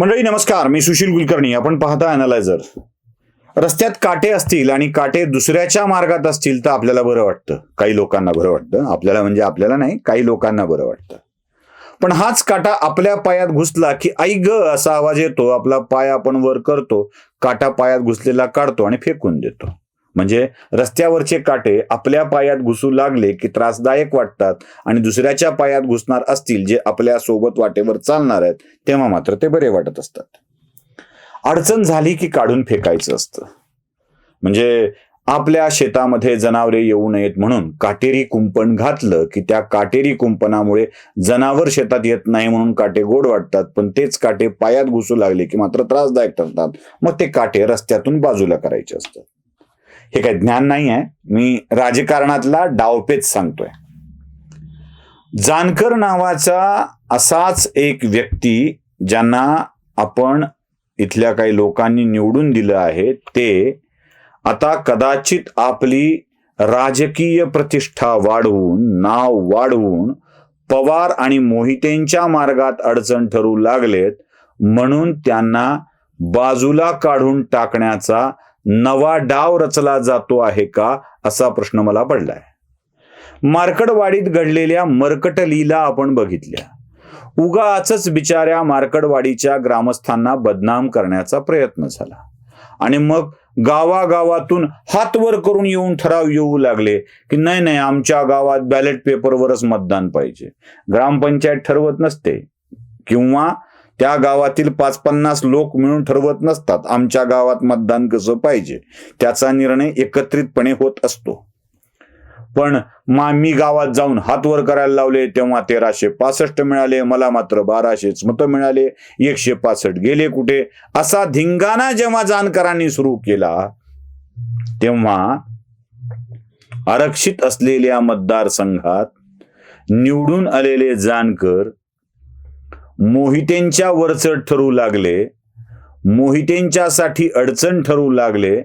मंडळी नमस्कार. मी सुशील कुलकर्णी. आपण पाहता अनालायझर रस्त्यात काटे असतील आणि काटे दुसऱ्याच्या मार्गात असतील तर आपल्याला बरं वाटतं. काही लोकांना बरं वाटतं. आपल्याला म्हणजे आपल्याला नाही काही लोकांना बरं वाटतं. पण हाच काटा आपल्या पायात घुसला की आई ग असा आवाज येतो. आपला पाय आपण वर करतो काटा पायात घुसलेला काढतो आणि फेकून देतो. म्हणजे रस्त्यावरचे काटे आपल्या पायात घुसू लागले की त्रासदायक वाटतात आणि दुसऱ्याच्या पायात घुसणार असतील जे आपल्यासोबत वाटेवर चालणार आहेत तेव्हा मात्र ते बरे वाटत असतात. अडचण झाली की काढून फेकायचं असतं. म्हणजे आपल्या शेतामध्ये जनावरे येऊ नयेत म्हणून काटेरी कुंपण घातलं की त्या काटेरी कुंपणामुळे जनावर शेतात येत नाही म्हणून काटे गोड वाटतात पण तेच काटे पायात घुसू लागले की मात्र त्रासदायक ठरतात. मग ते काटे रस्त्यातून बाजूला करायचे असतात. हे काही ज्ञान नाही आहे मी राजकारणातला डावपेच सांगतोय. जानकर नावाचा असाच एक व्यक्ती ज्यांना आपण इथल्या काही लोकांनी निवडून दिलं आहे ते आता कदाचित आपली राजकीय प्रतिष्ठा वाढवून नाव वाढवून पवार आणि मोहितेंच्या मार्गात अडचण ठरू लागलेत म्हणून त्यांना बाजूला काढून टाकण्याचा नवा डाव रचला जातो आहे का असा प्रश्न मला पडलाय. मार्कडवाडीत घडलेल्या मरकटलीला आपण बघितल्या. उगाचच बिचाऱ्या मार्कडवाडीच्या ग्रामस्थांना बदनाम करण्याचा प्रयत्न झाला. आणि मग गावागावातून हात वर करून येऊन ठराव येऊ लागले की नाही नाही आमच्या गावात बॅलेट पेपरवरच मतदान पाहिजे. ग्रामपंचायत ठरवत नसते. किंवा त्या गावातील पाच पन्नास लोक मिळून ठरवत नसतात. आमच्या गावात मतदान कसं पाहिजे? त्याचा निर्णय एकत्रितपणे होत असतो. पण मी गावात जाऊन हात वर करायला लावले तेव्हा तेराशे पासष्ट मिळाले. मला मात्र बाराशेच मतं मिळाले. एकशे पासष्ट गेले कुठे? असा धिंगाणा जेव्हा जानकरांनी सुरू केला तेव्हा आरक्षित असलेल्या मतदारसंघात निवडून आलेले जानकर मोहितेंच्या वरचढ ठरू लागले. मोहितेंच्यासाठी अडचण ठरू लागले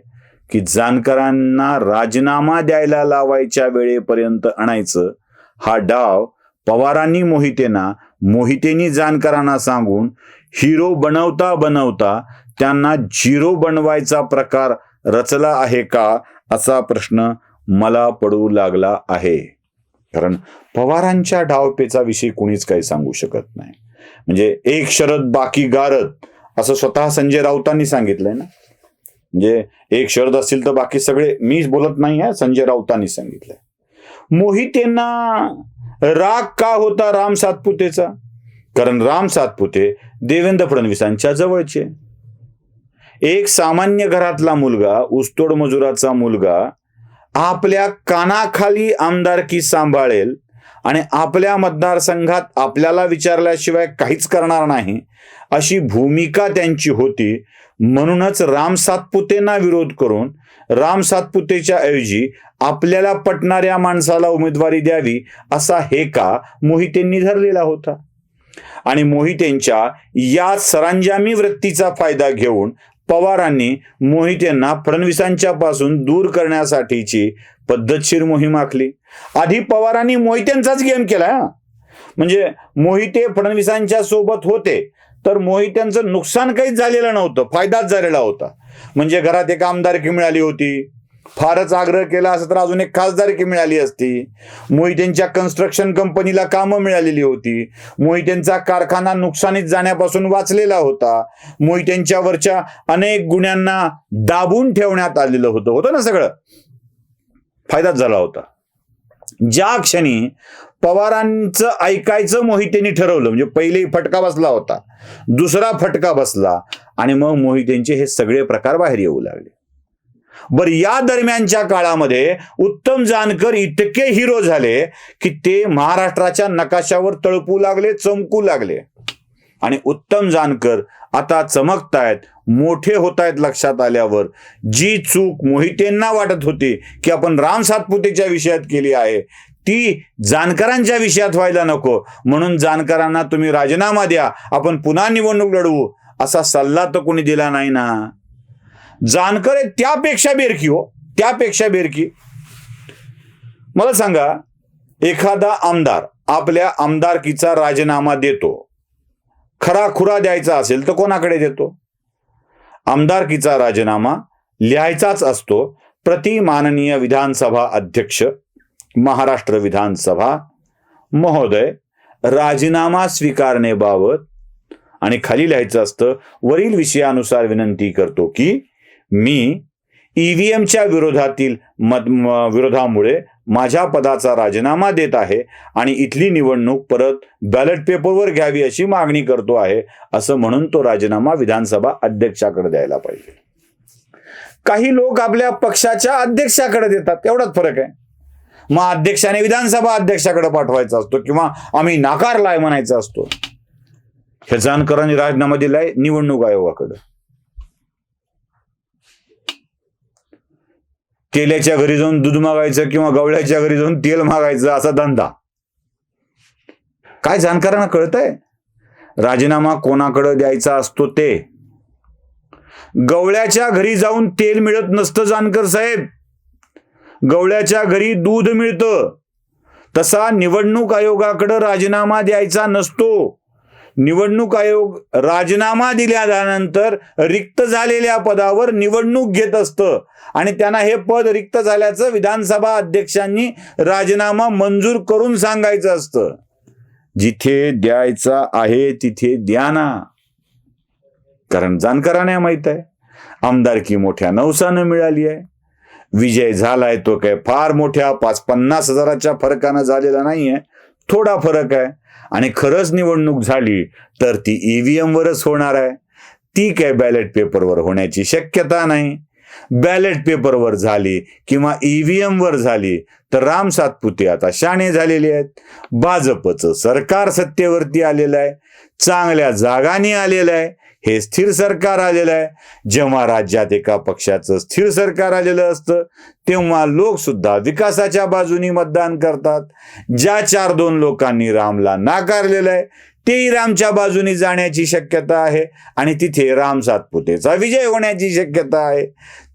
की जानकरांना राजीनामा द्यायला लावायच्या वेळेपर्यंत आणायचं. हा डाव पवारांनी मोहितेंना मोहितेंनी जानकरांना सांगून हिरो बनवता बनवता त्यांना झिरो बनवायचा प्रकार रचला आहे का असा प्रश्न मला पडू लागला आहे. कारण पवारांच्या डावपेचा विषयी कुणीच काही सांगू शकत नाही. म्हणजे एक शरद बाकी गारद असं स्वतः संजय राऊतांनी सांगितलंय ना? म्हणजे एक शरद असतील तर बाकी सगळे मीच बोलत नाही आहे संजय राऊतांनी सांगितलंय. मोहितेंना राग का होता राम सातपुतेचा? कारण राम सातपुते देवेंद्र फडणवीसांच्या जवळचे एक सामान्य घरातला मुलगा उस्तोड मजुराचा मुलगा आपल्या कानाखाली आमदारकी सांभाळेल आणि आपल्या मतदारसंघात आपल्याला विचारल्याशिवाय काहीच करणार नाही अशी भूमिका त्यांची होती. म्हणूनच राम सातपुतेंना विरोध करून राम सातपुतेच्या ऐवजी आपल्याला पटणाऱ्या माणसाला उमेदवारी द्यावी असा हेका मोहितेंनी धरलेला होता. आणि मोहितेंच्या या सरंजामी वृत्तीचा फायदा घेऊन पवारांनी मोहितेंना फडणवीसांच्या पासून दूर करण्यासाठीची पद्धतशीर मोहीम आखली. आधी पवारांनी मोहितेंचाच गेम केला म्हणजे मोहिते फडणवीसांच्या सोबत होते तर मोहित्यांचं नुकसान काहीच झालेलं नव्हतं फायदाच झालेला होता. म्हणजे घरात एक आमदारकी मिळाली होती फारच आग्रह केला असं तर अजून एक खासदारकी मिळाली असती. मोहितेंच्या कन्स्ट्रक्शन कंपनीला कामं मिळालेली होती. मोहितेंचा कारखाना नुकसानीत जाण्यापासून वाचलेला होता. मोहितेंच्यावरच्या अनेक गुन्ह्यांना दाबून ठेवण्यात आलेलं होतं. होतं ना सगळं? फायदाच झाला होता. ज्या क्षणी पवारांचं ऐकायचं मोहितेंनी ठरवलं म्हणजे पहिले फटका बसला होता. दुसरा फटका बसला आणि मग मोहितेंचे हे सगळे प्रकार बाहेर येऊ लागले. बर या दरम्यानच्या काळामध्ये उत्तम जानकर इतके हिरो झाले की ते महाराष्ट्राच्या नकाशावर तळपू लागले चमकू लागले. आणि उत्तम जानकर आता चमकतायत मोठे होत आहेत लक्षात आल्यावर. जी चूक मोहितेंना वाटत होती की आपण राम सातपुतेच्या विषयात केली आहे ती जानकरांच्या विषयात व्हायला नको. म्हणून जानकरांना तुम्ही राजीनामा द्या आपण पुन्हा निवडणूक लढवू असा सल्ला तर कोणी दिला नाही ना. जानकर आहे त्यापेक्षा बेरकी हो त्यापेक्षा बेरकी. मला सांगा एखादा आमदार आपल्या आमदारकीचा राजीनामा देतो खरा खुरा द्यायचा असेल तर कोणाकडे देतो? आमदारकीचा राजीनामा लिहायचाच असतो प्रति माननीय विधानसभा अध्यक्ष महाराष्ट्र विधानसभा महोदय राजीनामा स्वीकारण्याबाबत आणि खाली लिहायचं असतं वरील विषयानुसार विनंती करतो की मी ईव्हीएमच्या विरोधातील मत विरोधामुळे माझ्या पदाचा राजीनामा देत आहे आणि इथली निवडणूक परत बॅलेट पेपरवर घ्यावी अशी मागणी करतो आहे असं म्हणून तो राजीनामा विधानसभा अध्यक्षाकडे द्यायला पाहिजे. काही लोक आपल्या पक्षाच्या अध्यक्षाकडे देतात एवढाच फरक आहे. मग अध्यक्षाने विधानसभा अध्यक्षाकडे पाठवायचा असतो किंवा आम्ही नाकारलाय म्हणायचा असतो. हे जानकरांनी राजीनामा दिलाय निवडणूक आयोगाकडे. तेल्याच्या घरी जाऊन दूध मागायचं किंवा गवळ्याच्या घरी जाऊन तेल मागायचं असा धंदा. काय जाणकारांना कळतंय? राजीनामा कोणाकडे द्यायचा असतो ते? गवळ्याच्या घरी जाऊन तेल मिळत नसतं जानकर साहेब. गवळ्याच्या घरी दूध मिळतं. तसा निवडणूक आयोगाकडे राजीनामा द्यायचा नसतो. निवडणूक आयोग राजीनामा दिल्यानंतर रिक्त झालेल्या पदावर निवडणूक घेत असतं. आणि त्यांना हे पद रिक्त झाल्याचं विधानसभा अध्यक्षांनी राजीनामा मंजूर करून सांगायचं असतं. जिथे द्यायचा आहे तिथे द्या ना. कारण जाणकारांना माहीत आहे. आमदारकी मोठ्या नवसानं मिळाली आहे. विजय झालाय तो काय फार मोठ्या पाच पन्नास हजाराच्या फरकानं झालेला नाहीये. थोडा फरक आहे. आणि खरंच निवडणूक झाली तर ती ईव्हीएमवरच होणार आहे. ती काय बॅलेट पेपरवर होण्याची शक्यता नाही. बॅलेट पेपरवर झाली किंवा ईव्हीएमवर झाली तर राम सातपुते आता शाणे झालेले आहेत. भाजपचं सरकार सत्तेवरती आलेलं आहे. चांगल्या जागांनी आलेलं आहे. हे स्थिर सरकार आलेलं आहे. जेव्हा राज्यात एका पक्षाचं स्थिर सरकार आलेलं असतं तेव्हा लोकसुद्धा विकासाच्या बाजूनी मतदान करतात. ज्या चार दोन लोकांनी रामला नाकारलेलं आहे तेही रामच्या बाजूनी जाण्याची शक्यता आहे आणि तिथे राम सातपुतेचा विजय होण्याची शक्यता आहे.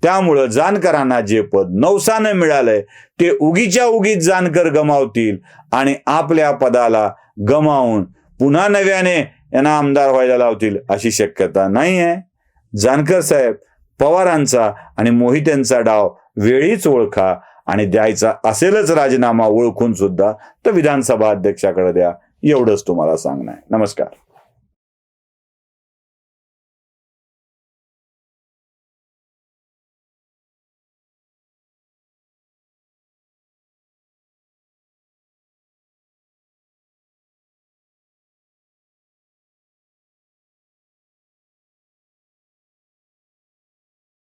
त्यामुळं जानकरांना जे पद नवसानं मिळालंय ते उगीच्या उगीच जानकर गमावतील आणि आपल्या पदाला गमावून पुन्हा नव्याने यांना आमदार व्हायला लावतील अशी शक्यता नाही आहे जानकर साहेब पवारांचा आणि मोहित्यांचा डाव वेळीच ओळखा आणि द्यायचा असेलच राजीनामा ओळखून सुद्धा तर विधानसभा अध्यक्षाकडे द्या. एवढंच तुम्हाला सांगणं आहे. नमस्कार.